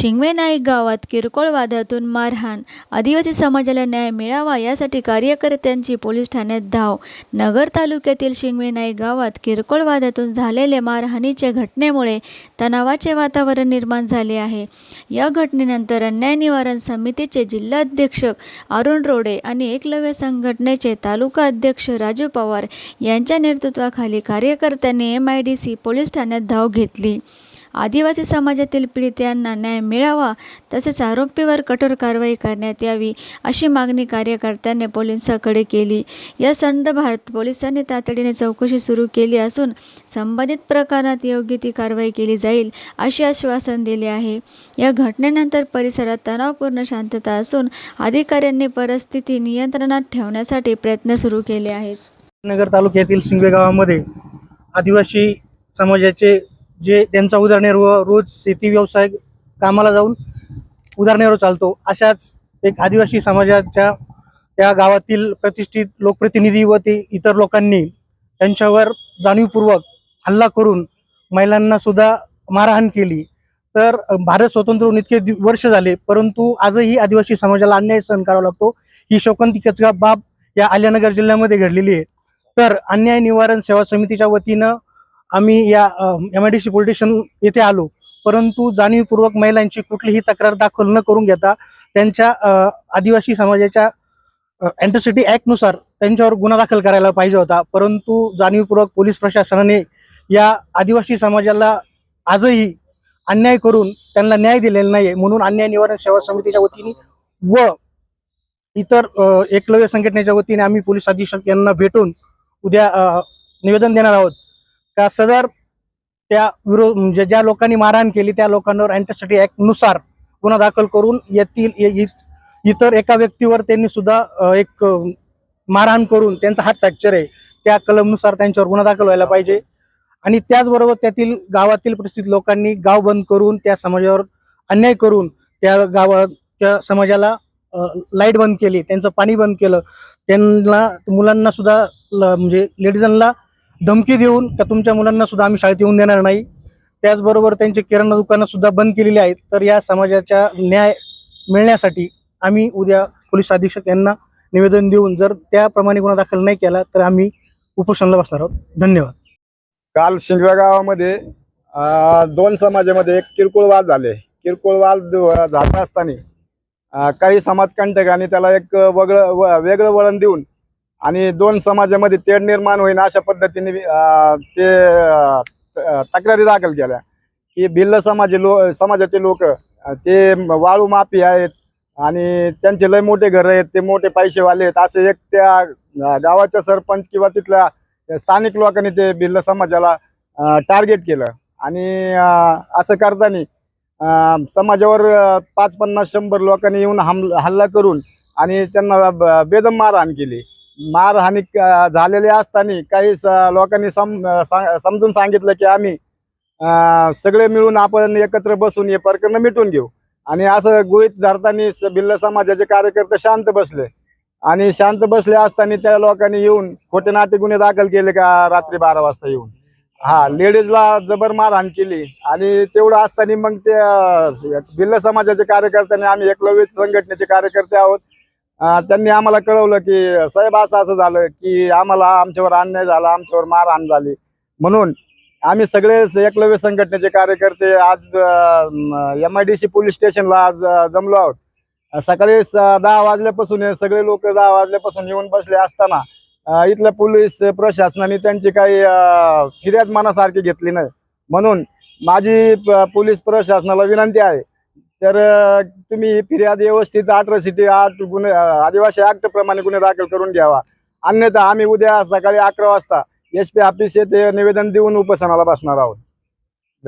शिंगवे नाईक गावात किरकोळ वादातून मारहाण. आदिवासी समाजाला न्याय मिळावा यासाठी कार्यकर्त्यांची पोलीस ठाण्यात धाव. नगर तालुक्यातील शिंगवे नाईक गावात किरकोळ वादातून झालेल्या मारहाणीच्या घटनेमुळे तणावाचे वातावरण निर्माण झाले आहे. या घटनेनंतर अन्याय निवारण समितीचे जिल्हाध्यक्ष अरुण रोडे आणि एकलव्य संघटनेचे तालुका अध्यक्ष राजू पवार यांच्या नेतृत्वाखाली कार्यकर्त्यांनी M I D C police ठाण्यात धाव घेतली. आदिवासी समाजातील पीडितांना न्याय मिळावा तसेच आरोपीवर कठोर कारवाई करण्यात यावी अशी मागणी कार्यकर्त्यांनी पोलिसांकडे केली. या संदर्भात पोलिसांनी तातडीने चौकशी सुरू केली असून संबंधित प्रकरणात योग्य ती कारवाई केली जाईल असे आश्वासन दिले आहे. या घटनेनंतर परिसरात तणावपूर्ण शांतता असून अधिकाऱ्यांनी परिस्थिती नियंत्रणात ठेवण्यासाठी प्रयत्न सुरू केले आहेत. नगर तालुक्यातील शिंगवे गावामध्ये आदिवासी समाजाचे जे त्यांचा उदरनिर्वाह रोज शेती व्यवसाय कामाला जाऊन उदरनिर्वाह चालतो अशाच एक आदिवासी समाजाच्या त्या गावातील प्रतिष्ठित लोकप्रतिनिधी व ते इतर लोकांनी त्यांच्यावर जाणीवपूर्वक हल्ला करून महिलांना सुद्धा मारहाण केली. तर भारत स्वतंत्र होऊन इतके वर्ष झाले परंतु आजही आदिवासी समाजाला अन्याय सहन करावा लागतो. ही शोकांतिकाची बाब या आल्यानगर जिल्ह्यामध्ये घडलेली आहे. तर अन्याय निवारण सेवा समितीच्या वतीनं आम्ही या M I D C police station येथे आलो. परंतु जाणीवपूर्वक महिलांची कुठलीही तक्रार दाखल न करून घेता त्यांच्या आदिवासी समाजाच्या अँट्रसिटी ॲक्टनुसार त्यांच्यावर गुन्हा दाखल करायला पाहिजे होता. परंतु जाणीवपूर्वक पोलीस प्रशासनाने या आदिवासी समाजाला आजही अन्याय करून त्यांना न्याय दिलेला नाही म्हणून अन्याय निवारण सेवा समितीच्या वतीने व इतर एकलव्य संघटनेच्या वतीने आम्ही पोलीस अधीक्षक यांना भेटून उद्या निवेदन देणार आहोत. का सदर त्या विरोध म्हणजे ज्या लोकांनी मारहाण केली त्या लोकांवर अँट्रसिटी नुसार गुन्हा दाखल करून येथील इ- इतर एका व्यक्तीवर त्यांनी सुद्धा एक मारहाण करून त्यांचा हात फ्रॅक्चर आहे. त्या कलमनुसार त्यांच्यावर गुन्हा दाखल व्हायला पाहिजे. आणि त्याचबरोबर त्यातील गावातील परिस्थित लोकांनी गाव बंद करून त्या समाजावर अन्याय करून त्या गावात त्या समाजाला लाइट बंद केली त्यांचं पाणी बंद केलं. त्यांना मुलांना सुद्धा ल- म्हणजे लेडीजांना धमकी देऊन का तुमच्या मुलांना सुद्धा आम्ही शाळेत येऊन देणार नाही. त्याचबरोबर त्यांचे किराणा दुकानं सुद्धा बंद केलेली आहेत. तर या समाजाच्या न्याय मिळण्यासाठी आम्ही उद्या पोलीस अधीक्षक यांना निवेदन देऊन जर त्याप्रमाणे गुन्हा दाखल नाही केला तर आम्ही उपोषणाला बसणार आहोत. धन्यवाद. काल शिंगव्या गावामध्ये दोन समाजामध्ये एक किरकोळ वाद झाले. किरकोळ वाद झाला असताना काही समाजकंटकांनी त्याला एक वगळं व- वेगळं वळण देऊन आणि दोन समाजामध्ये तेढ निर्माण होईन अशा पद्धतीने ते तक्रारी दाखल केल्या. की भिल्ल समाजे लो समाजाचे लोक ते वाळू माफी आहेत आणि त्यांचे लय मोठे घर आहेत ते मोठे पैसेवाले आहेत. असे एक त्या गावाच्या सरपंच किंवा तिथल्या स्थानिक लोकांनी ते भिल्ल समाजाला टार्गेट केलं. आणि असं करताना समाजावर पाच पन्नास शंभर लोकांनी येऊन हम हल्ला करून आणि त्यांना बेदम मारहाण केली. मारहाणी झालेली असताना काही लोकांनी सम समजून सांगितलं की आम्ही सगळे मिळून आपण एकत्र बसून हे प्रकरण मिटून घेऊ. आणि असं गुहित धरताना बिल्ल भिल्ल समाजाचे कार्यकर्ते शांत बसले. आणि शांत बसले असताना त्या लोकांनी येऊन खोटे नाटे गुन्हे दाखल केले का रात्री बारा वाजता येऊन. हा लेडीजला जबर मारहाण केली. आणि तेवढं असताना मग ते बिल्ल भिल्ल समाजाचे कार्यकर्त्यांनी आम्ही एकलव्य संघटनेचे कार्यकर्ते आहोत. त्यांनी आम्हाला कळवलं की साहेब असं असं झालं की आम्हाला आमच्यावर अन्याय झाला आमच्यावर मारहाण झाली. म्हणून आम्ही सगळे एकलव्य संघटनेचे कार्यकर्ते आज M I D C police स्टेशनला आज जमलो आहोत. सकाळी दहा वाजल्यापासून सगळे लोक दहा वाजल्यापासून येऊन बसले असताना इथल्या पोलीस प्रशासनाने त्यांची काही फिर्याद मनासारखी घेतली नाही. म्हणून माझी पोलीस प्रशासनाला विनंती आहे तर तुम्ही ही फिर्याद व्यवस्थित अठरासिटी आठ गुन्हे आदिवासी ऍक्ट प्रमाणे गुन्हे दाखल करून घ्यावा. अन्यथा आम्ही उद्या सकाळी अकरा वाजता एस पी ऑफिस येथे निवेदन देऊन उपोषणाला बसणार आहोत.